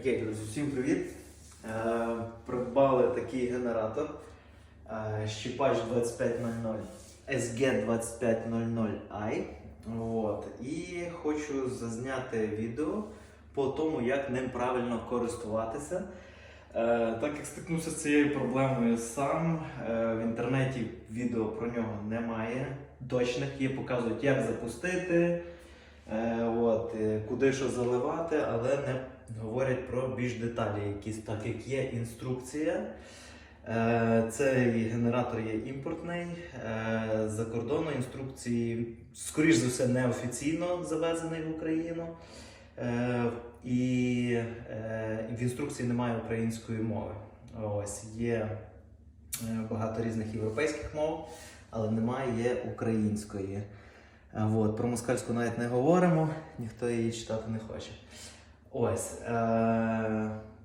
Окей, друзі, всім привіт. Е, придбали такий генератор е, щіпач 2500 SG2500i. От. І хочу зазняти відео по тому, як ним правильно користуватися. Е, так як стикнувся з цією проблемою сам, е, в інтернеті відео про нього немає. Точних є, показують, як запустити, е, от, е, куди що заливати, але не говорять про більш деталі, якісь так як є інструкція. Е, Цей генератор є імпортний. Е, За кордону інструкції, скоріш за все, неофіційно завезений в Україну. Е, І в інструкції немає української мови. Ось є багато різних європейських мов, але немає української. От, про москальську навіть не говоримо, ніхто її читати не хоче. Ось. Е,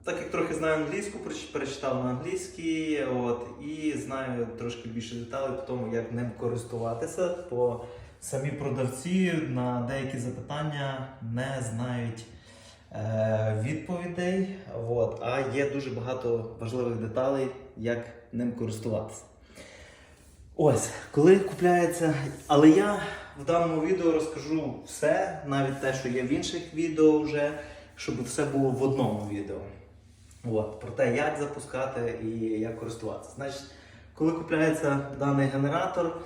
так як трохи знаю англійську, перечитав на англійській, от, і знаю трошки більше деталей по тому, як ним користуватися, бо самі продавці на деякі запитання не знають е, відповідей. От, а є дуже багато важливих деталей, як ним користуватися. Ось, коли купляється. Але я в даному відео розкажу все, навіть те, що є в інших відео вже, щоб все було в одному відео. От, про те, як запускати і як користуватися. Значить, коли купляється даний генератор,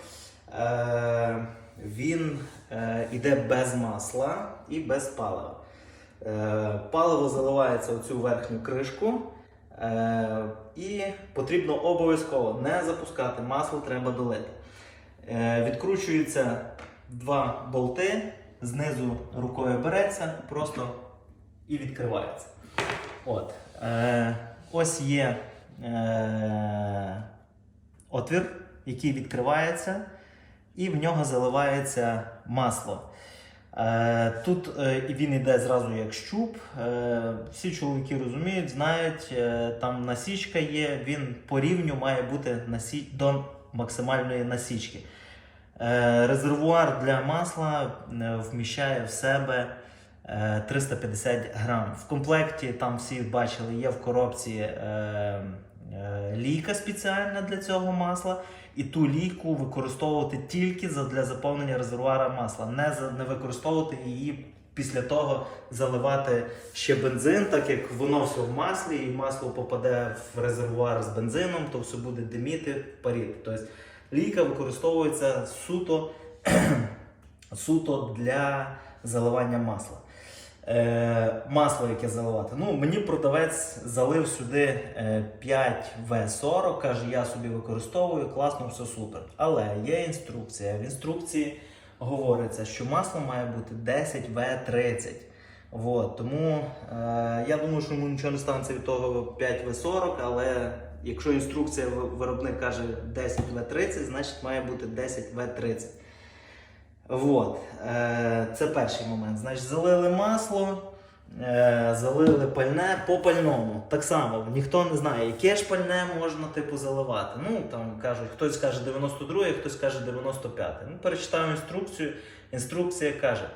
е, він е, йде без масла і без палива. Е, паливо заливається в цю верхню кришку. Е, і потрібно обов'язково не запускати, масло треба долити. Е, відкручуються два болти, знизу рукою береться, просто і відкривається. От. Е, ось є е, отвір, який відкривається, і в нього заливається масло. Е, Тут е, він йде зразу як щуп. Е, Всі чоловіки розуміють, знають, там насічка є, він по рівню має бути насі... до максимальної насічки. Резервуар для масла вміщає в себе 350 грам. В комплекті там всі бачили, є в коробці е, е, лійка спеціальна для цього масла. І ту лійку використовувати тільки для заповнення резервуара масла, не, не використовувати її після того заливати ще бензин, так як воно все в маслі, і масло попаде в резервуар з бензином, то все буде диміти паріти. Тобто лійка використовується суто, суто для заливання масла. Е, масло, яке заливати. Ну, мені продавець залив сюди е, 5В40, каже, я собі використовую, класно, все супер. Але є інструкція. В інструкції говориться, що масло має бути 10В30. Вот, тому е, я думаю, що йому нічого не станеться від того 5В40, але якщо інструкція виробник каже 10В30, значить має бути 10В30. Вот. Е, це перший момент. Значить, залили масло, е, залили пальне по пальному. Так само, ніхто не знає, яке ж пальне можна типу заливати. Ну, там кажуть, хтось каже 92, хтось каже 95. Ну, Перечитаю інструкцію. Інструкція каже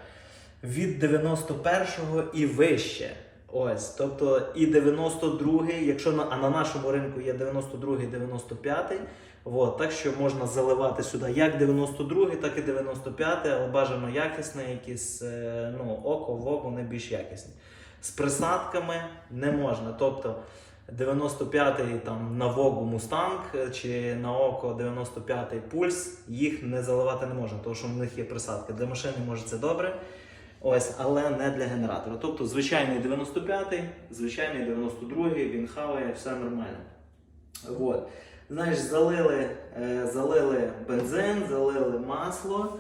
від 91-го і вище. Ось, тобто і 92-й, якщо на, а на нашому ринку є 92-й, 95-й, от, так що можна заливати сюди як 92-й, так і 95-й, але бажано якісне, якісь е, ну, око в око не більш якісні. З присадками не можна. Тобто 95-й там на Вогу Мустанг чи на око 95-й пульс, їх не заливати не можна, тому що в них є присадки. Для машини може це добре. Ось, але не для генератора. Тобто звичайний 95-й, звичайний 92-й, він хаває, все нормально. От. Знаєш, залили, е, залили бензин, залили масло.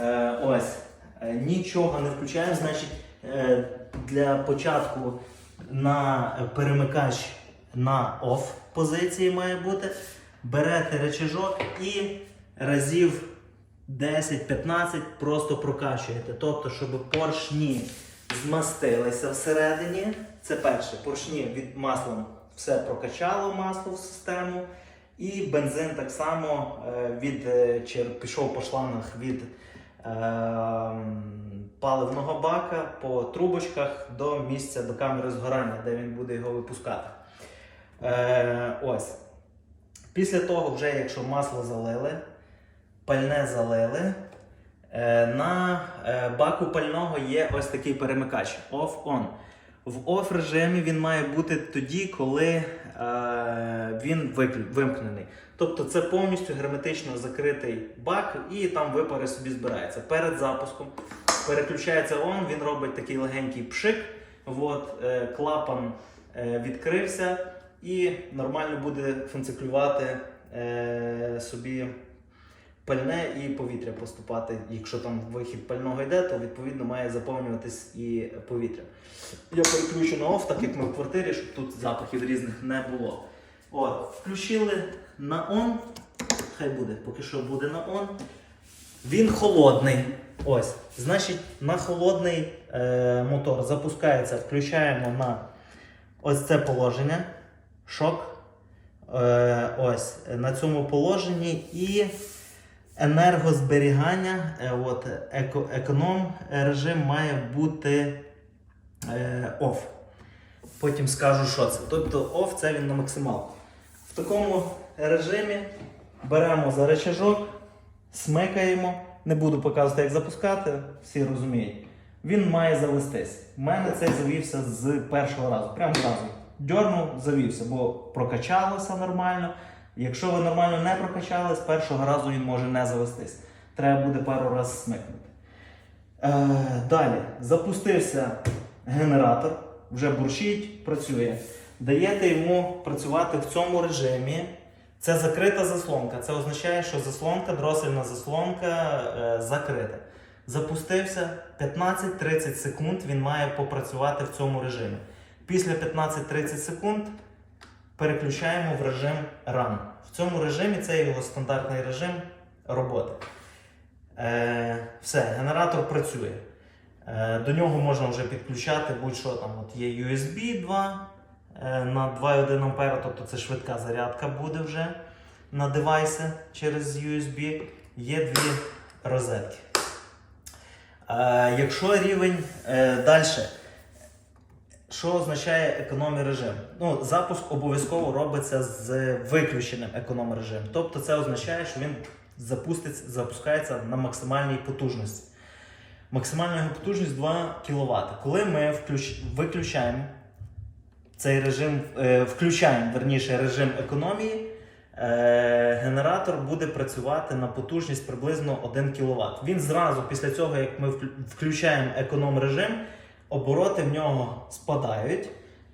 Е, ось. Е, нічого не включаємо. Значить, для початку на перемикач на OFF позиції має бути. Берете речажок і разів 10-15 просто прокачуєте. Тобто, щоб поршні змастилися всередині. Це перше, поршні від маслом все прокачало масло в систему. І бензин так само е, від, е, чи пішов по шлангах від е, паливного бака по трубочках до місця до камери згорання, де він буде його випускати. Е, ось. Після того, вже якщо масло залили, пальне залили, е, на е, баку пального є ось такий перемикач off-on. В off режимі він має бути тоді, коли е, він вимкнений. Тобто це повністю герметично закритий бак і там випари собі збираються. Перед запуском переключається он, він робить такий легенький пшик. От, клапан відкрився і нормально буде функціонувати собі пальне і повітря поступати. Якщо там вихід пального йде, то відповідно має заповнюватись і повітря. Я переключу на оф, так як ми в квартирі, щоб тут запахів різних не було. От, включили на он. Хай буде, поки що буде на он. Він холодний. Ось. Значить, на холодний е, мотор запускається, включаємо на ось це положення. Шок. Е, ось на цьому положенні і енергозберігання, е, от, еко, економ режим має бути е, off. Потім скажу, що це. Тобто off це він на максимал. В такому режимі беремо за рычажок, смикаємо. Не буду показувати, як запускати, всі розуміють. Він має завестись. У мене цей завівся з першого разу. Прямо разу. Дьорнув, завівся, бо прокачалося нормально. Якщо ви нормально не прокачали, з першого разу він може не завестись. Треба буде пару разів смикнути. Е, далі запустився генератор, вже бурчить, працює. Даєте йому працювати в цьому режимі. Це закрита заслонка. Це означає, що заслонка, дросельна заслонка е, закрита. Запустився 15-30 секунд. Він має попрацювати в цьому режимі. Після 15-30 секунд переключаємо в режим Run. В цьому режимі це його стандартний режим роботи. Е, все, генератор працює. Е, до нього можна вже підключати будь-що там. От є USB 2 е, на 2,1 А, тобто це швидка зарядка буде вже на девайси через USB. Є дві розетки. Е, якщо рівень е, далі. Що означає економій режим? Ну, запуск обов'язково робиться з виключеним економ режимом. Тобто це означає, що він запуститься, запускається на максимальній потужності. Максимальна його потужність 2 кВт. Коли ми включ... виключаємо цей режим, е, включаємо верніше режим економії, е, генератор буде працювати на потужність приблизно 1 кВт. Він зразу після цього, як ми включаємо економ режим, обороти в нього спадають,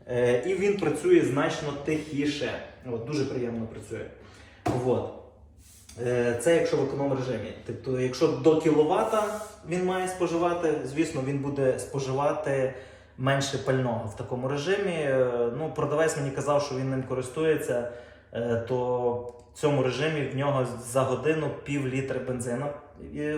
е, і він працює значно тихіше. От, дуже приємно працює. От. Е, Це якщо в економ режимі. Тобто, якщо до кіловата він має споживати, звісно, він буде споживати менше пального в такому режимі. Е, Ну, продавець мені казав, що він ним користується, то в цьому режимі в нього за годину пів літра бензина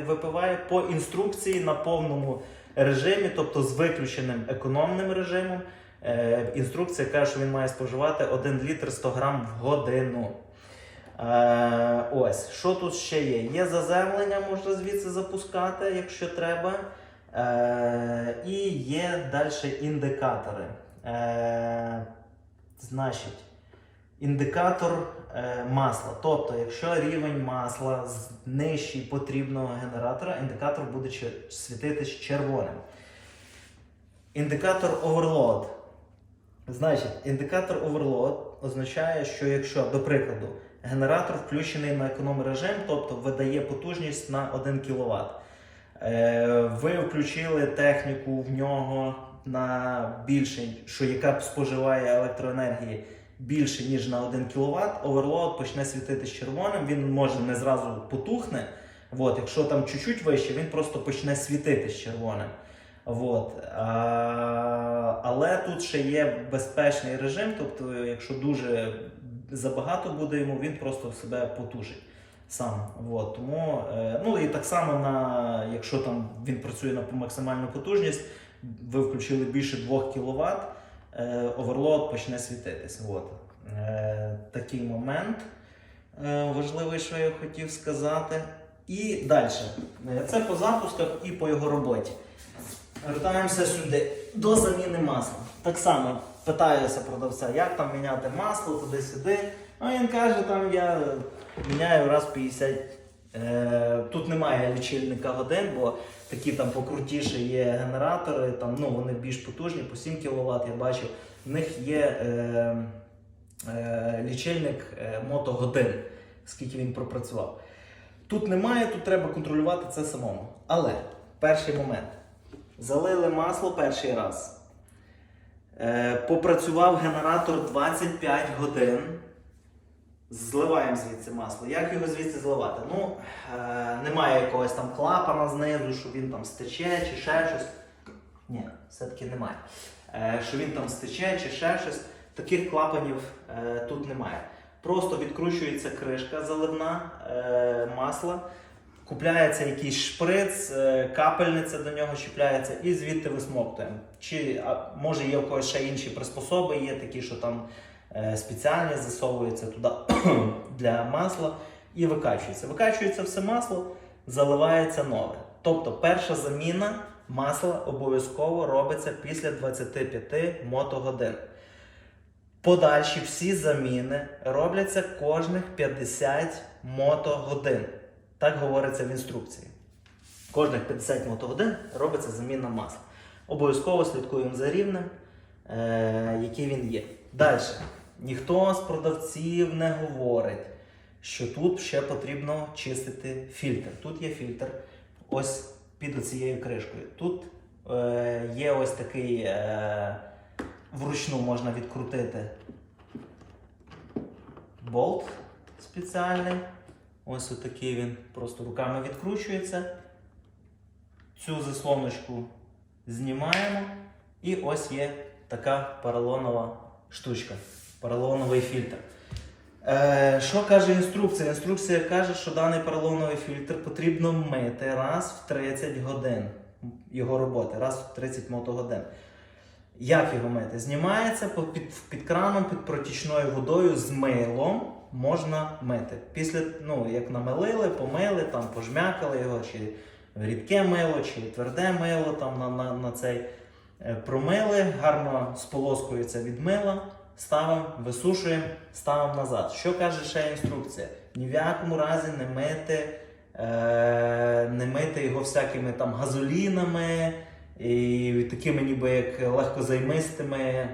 випиває по інструкції на повному режимі, тобто з виключеним економним режимом. Е, Інструкція каже, що він має споживати 1 літр 100 грам в годину. Е, ось, що тут ще є? Є заземлення, можна звідси запускати, якщо треба. Е, і є далі індикатори. Значить, індикатор е, масла. Тобто, якщо рівень масла нижчий потрібного генератора, індикатор буде світитись червоним. Індикатор overload. Значить, індикатор overload означає, що якщо, до прикладу, генератор включений на економ режим, тобто видає потужність на 1 кВт. Е, ви включили техніку в нього на більше, що яка споживає електроенергії більше, ніж на 1 кВт, оверлоад почне світитись червоним, він може не зразу потухне. От, якщо там чуть-чуть вище, він просто почне світитись червоним. От. А, але тут ще є безпечний режим, тобто, якщо дуже забагато буде йому, він просто себе потужить сам. От. Тому, е, ну і так само, на, якщо там він працює на максимальну потужність, ви включили більше 2 кВт, е, оверлоад почне світитись. От. Е, такий момент е, важливий, що я хотів сказати. І далі. Це по запусках і по його роботі. Вертаємося сюди до заміни масла. Так само питаюся продавця, як там міняти масло туди-сюди. Ну він каже, там я міняю раз в 50. Е, тут немає лічильника годин, бо такі там покрутіші є генератори, там, ну, вони більш потужні, по 7 кВт я бачив. В них є е, е, лічильник е, мотогодин, скільки він пропрацював. Тут немає, тут треба контролювати це самому. Але перший момент. Залили масло перший раз. Е, попрацював генератор 25 годин. Зливаємо звідси масло. Як його звідси зливати? Ну, е, немає якогось там клапана знизу, що він там стече чи ще щось. Ні, все-таки немає. Е, що він там стече чи ще щось. Таких клапанів е, тут немає. Просто відкручується кришка заливна е, масла, купляється якийсь шприц, е, капельниця до нього чіпляється і звідти висмоктуємо. Чи а, може є у когось ще інші приспособи, є такі, що там спеціальні засовуються туди для масла і викачується. Викачується все масло, заливається нове. Тобто перша заміна масла обов'язково робиться після 25 мотогодин. Подальші всі заміни робляться кожних 50 мотогодин. Так говориться в інструкції. Кожних 50 мотогодин робиться заміна масла. Обов'язково слідкуємо за рівнем, е, який він є. Далі. Ніхто з продавців не говорить, що тут ще потрібно чистити фільтр. Тут є фільтр ось під оцією кришкою. Тут е, є ось такий. Е, вручну можна відкрутити болт спеціальний. Ось отакий він просто руками відкручується. Цю заслоночку знімаємо. І ось є така поролонова штучка, поролоновий фільтр. Е, що каже інструкція? Інструкція каже, що даний поролоновий фільтр потрібно мити раз в 30 годин його роботи, раз в 30 мотогодин. Як його мити? Знімається під, під краном, під протічною водою з милом можна мити. Після, ну, як намилили, помили, там, пожмякали його, чи рідке мило, чи тверде мило там, на, на, на цей е, промили, гарно сполоскується від мила, ставимо, висушуємо, ставимо назад. Що каже ще інструкція? Ні в якому разі не мити, е, не мити його всякими там газолінами і такими ніби як легкозаймистими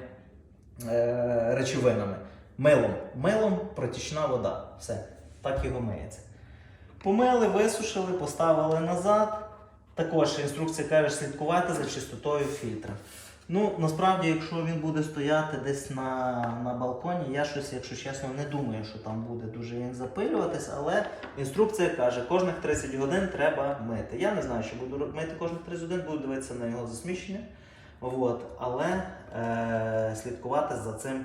е, речовинами. Милом. Милом протічна вода. Все. Так його миється. Помили, висушили, поставили назад. Також інструкція каже слідкувати за чистотою фільтра. Ну, насправді, якщо він буде стояти десь на, на балконі, я щось, якщо чесно, не думаю, що там буде дуже він запилюватись, але інструкція каже, кожних 30 годин треба мити. Я не знаю, що буду мити кожних 30 годин, буду дивитися на його засміщення. От, але е, слідкувати за цим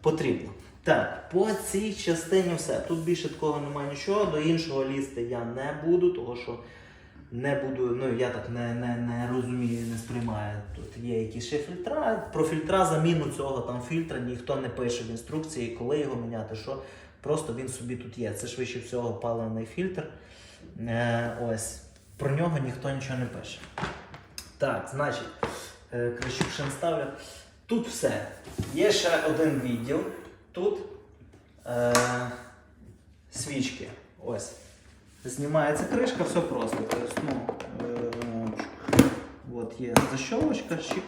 потрібно. Так, по цій частині все. Тут більше такого немає нічого. До іншого лізти я не буду, тому що не буду, ну я так не, не, не розумію, не сприймаю. Тут є якісь ще фільтра. Про фільтра, заміну цього там фільтра ніхто не пише в інструкції, коли його міняти, що просто він собі тут є. Це швидше всього паливний фільтр. Е, ось. Про нього ніхто нічого не пише. Так, значить, е, Кращукшин ставлю. Тут все. Є ще один відділ. Тут е, свічки. Ось. Знімається кришка, все просто. Тобто, ну, от є защолочка, щик.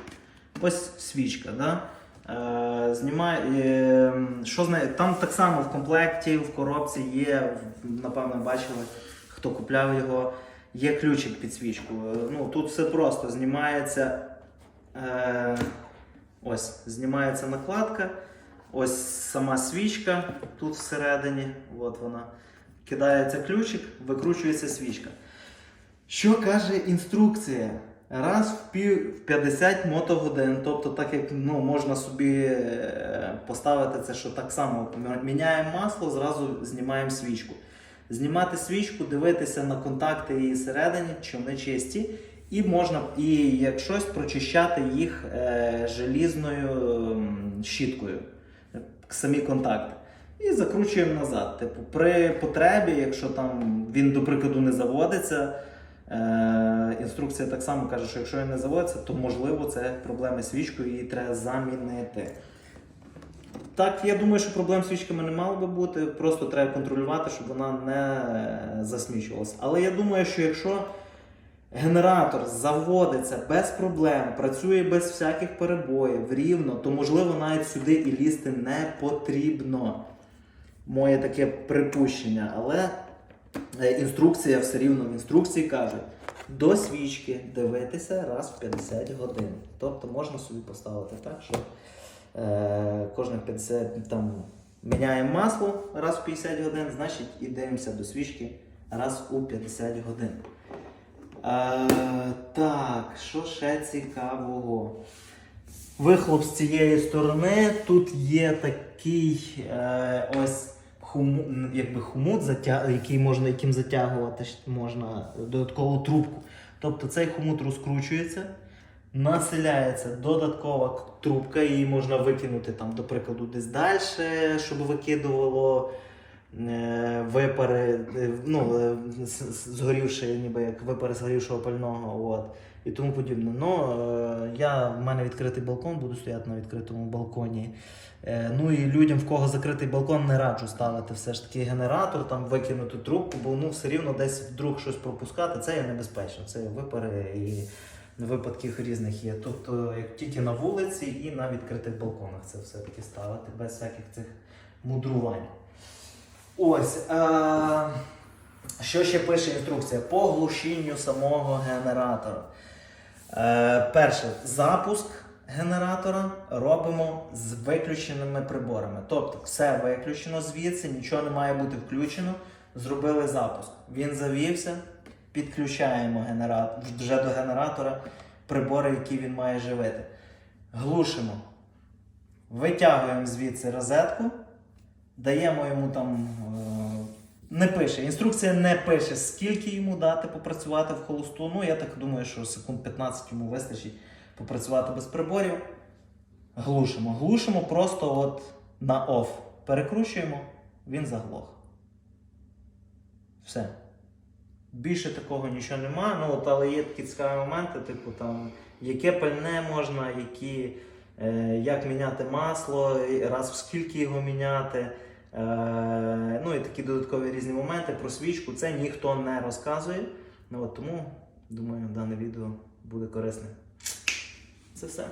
Ось свічка. Да? Е, знімає, е, що з нею? Там так само в комплекті, в коробці є, напевно, бачили, хто купляв його, є ключик під свічку. Ну, тут все просто. Знімається. Ось, знімається накладка. Ось сама свічка тут всередині. От вона. Кидається ключик, викручується свічка. Що каже інструкція? Раз в пів в 50 мотогодин, тобто, так як ну, можна собі е, поставити це, що так само міняємо масло, зразу знімаємо свічку. Знімати свічку, дивитися на контакти її всередині, чи вони чисті, і можна, і як щось, прочищати їх е, желізною щіткою, самі контакти. І закручуємо назад. Типу, при потребі, якщо там він, до прикладу, не заводиться, Е, інструкція так само каже, що якщо він не заводиться, то можливо це проблеми з свічкою, її треба замінити. Так, я думаю, що проблем з свічками не мало би бути, просто треба контролювати, щоб вона не засмічувалася. Але я думаю, що якщо генератор заводиться без проблем, працює без всяких перебоїв, рівно, то можливо навіть сюди і лізти не потрібно. Моє таке припущення. Але е, інструкція все рівно в інструкції каже. До свічки дивитися раз в 50 годин. Тобто можна собі поставити так, що е, кожних 50 там міняємо масло раз в 50 годин, значить і дивимося до свічки раз у 50 годин. Е, так, що ще цікавого? Вихлоп з цієї сторони. Тут є такий е, ось хуму, якби хумут, який можна, яким затягувати можна додаткову трубку. Тобто цей хомут розкручується, населяється додаткова трубка, її можна викинути там, до прикладу, десь далі, щоб викидувало е, випари, е, ну, е, згорівши, ніби як випари згорівшого пального. От. І тому подібне. Ну, е, я, в мене відкритий балкон, буду стояти на відкритому балконі. Е, ну і людям, в кого закритий балкон, не раджу ставити все ж таки генератор, там викинути трубку, бо ну все рівно десь вдруг щось пропускати, це є небезпечно. Це випари і випадків різних є. Тобто, як тільки на вулиці і на відкритих балконах це все-таки ставити без всяких цих мудрувань. Ось. Е- що ще пише інструкція? По глушінню самого генератора. Е, перше, запуск генератора робимо з виключеними приборами. Тобто все виключено звідси, нічого не має бути включено. Зробили запуск. Він завівся, підключаємо генератор, вже до генератора прибори, які він має живити. Глушимо. Витягуємо звідси розетку, даємо йому там. Не пише. Інструкція не пише, скільки йому дати попрацювати в холосту. Ну, я так думаю, що секунд 15 йому вистачить попрацювати без приборів. Глушимо. Глушимо просто от на оф. Перекручуємо, він заглох. Все. Більше такого нічого нема. Ну, от, але є такі цікаві моменти, типу там, яке пальне можна, які, е, як міняти масло, раз в скільки його міняти. Е, ну і такі додаткові різні моменти про свічку. Це ніхто не розказує. Ну, от, тому, думаю, дане відео буде корисне. Це все.